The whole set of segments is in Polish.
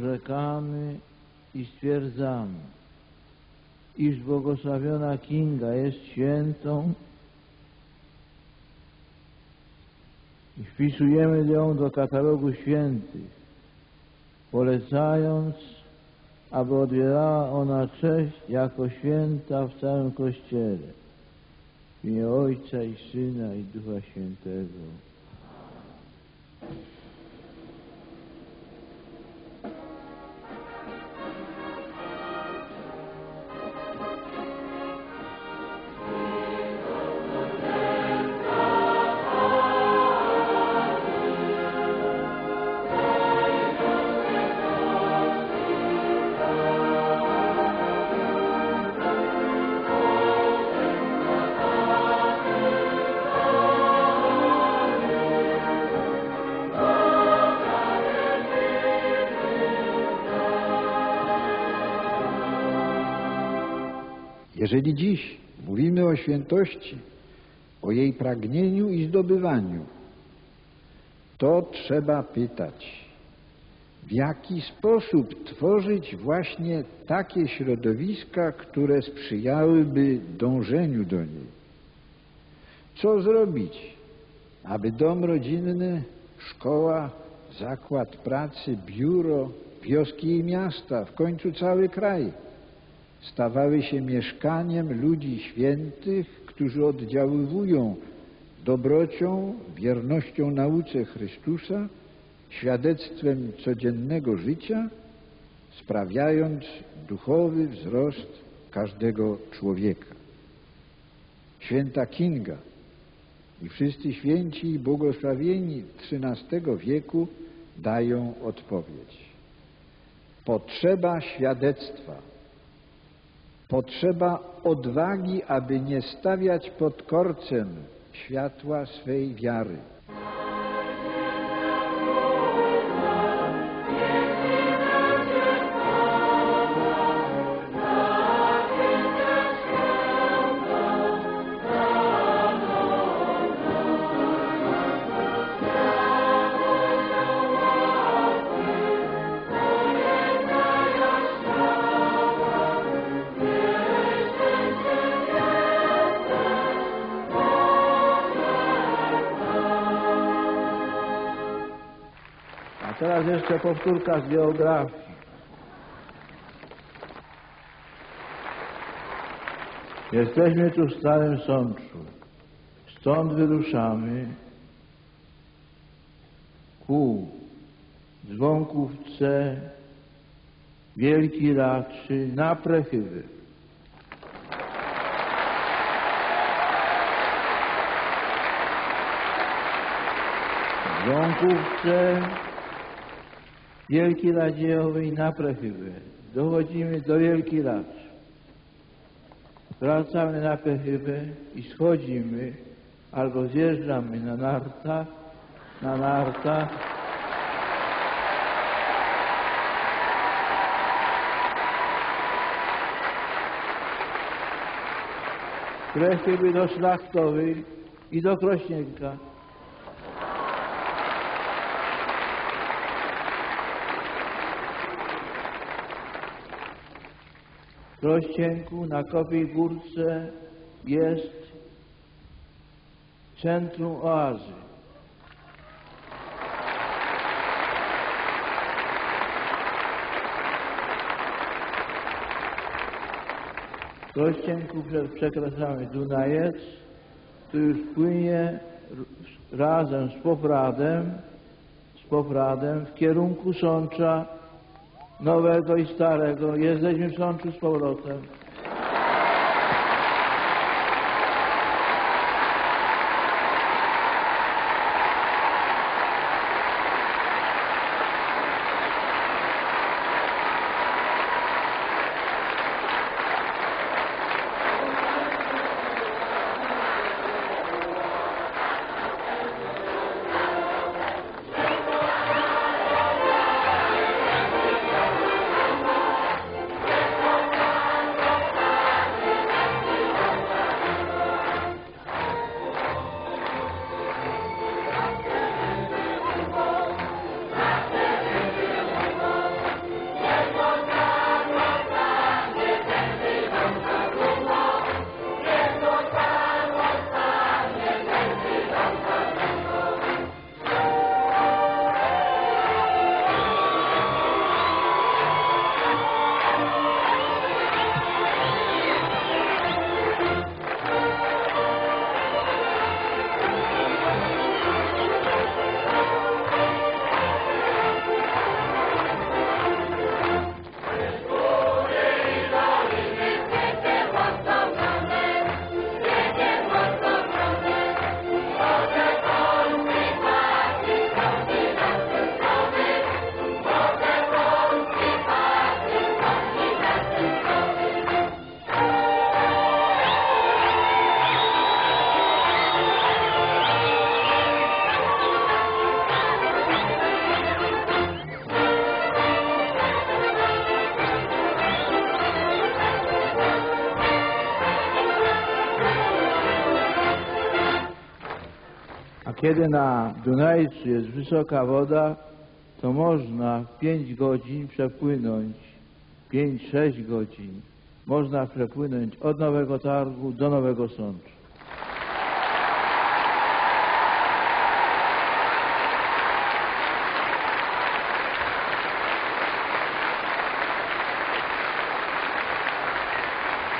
orzekamy i stwierdzamy, iż błogosławiona Kinga jest świętą i wpisujemy ją do katalogu świętych, polecając, aby odbierała ona cześć jako święta w całym Kościele. W imię Ojca i Syna i Ducha Świętego. Jeżeli dziś mówimy o świętości, o jej pragnieniu i zdobywaniu, to trzeba pytać, w jaki sposób tworzyć właśnie takie środowiska, które sprzyjałyby dążeniu do niej. Co zrobić, aby dom rodzinny, szkoła, zakład pracy, biuro, wioski i miasta, w końcu cały kraj stawały się mieszkaniem ludzi świętych, którzy oddziaływują dobrocią, wiernością nauce Chrystusa, świadectwem codziennego życia, sprawiając duchowy wzrost każdego człowieka. Święta Kinga i wszyscy święci i błogosławieni XIII wieku dają odpowiedź. Potrzeba świadectwa Potrzeba odwagi, aby nie stawiać pod korcem światła swej wiary. Teraz jeszcze powtórka z geografii. Jesteśmy tu w Starym Sączu. Stąd wyruszamy ku Dzwonkówce, Wielki Raczy, na Prechywy. W Dzwonkówce, Wielki Radziejowej na Prechywy. Dochodzimy do Wielki Racz. Wracamy na Pechybę i schodzimy albo zjeżdżamy na nartach, na nartach. Prechyby do Szlachtowej i do Krośnienka. W Krościenku na Kopiej Górce jest centrum oazy. W Krościenku prze- przekraczamy Dunajec, tu już płynie razem z Popradem, z Popradem w kierunku Sącza nowego i starego. Jesteśmy w Sączu z powrotem. Kiedy na Dunajcu jest wysoka woda, to można w 5 godzin przepłynąć, 5-6 godzin, można przepłynąć od Nowego Targu do Nowego Sączu.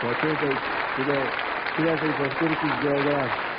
To tutaj tyle, tyle tej powtórki z geografii.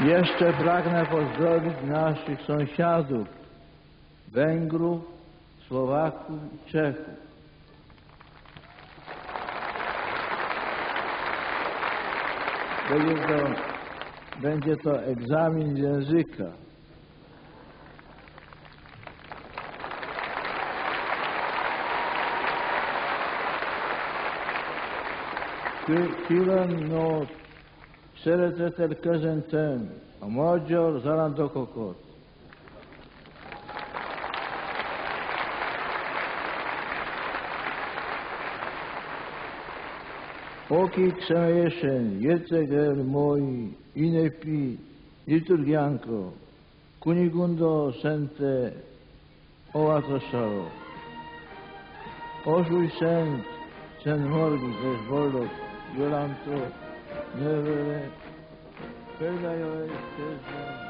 Jeszcze pragnę pozdrowić naszych sąsiadów, Węgrów, Słowaków i Czechów. Będzie to, będzie to egzamin języka. Külön not, szeretettel köszöntöm a magyar zarándokokat. Akik személyesen jöttek el mai ünnepi liturgiánkra, Kunigunda Szente óvatosára. Osúly Szent, Szent Margit Yoram to. Never. Paradise is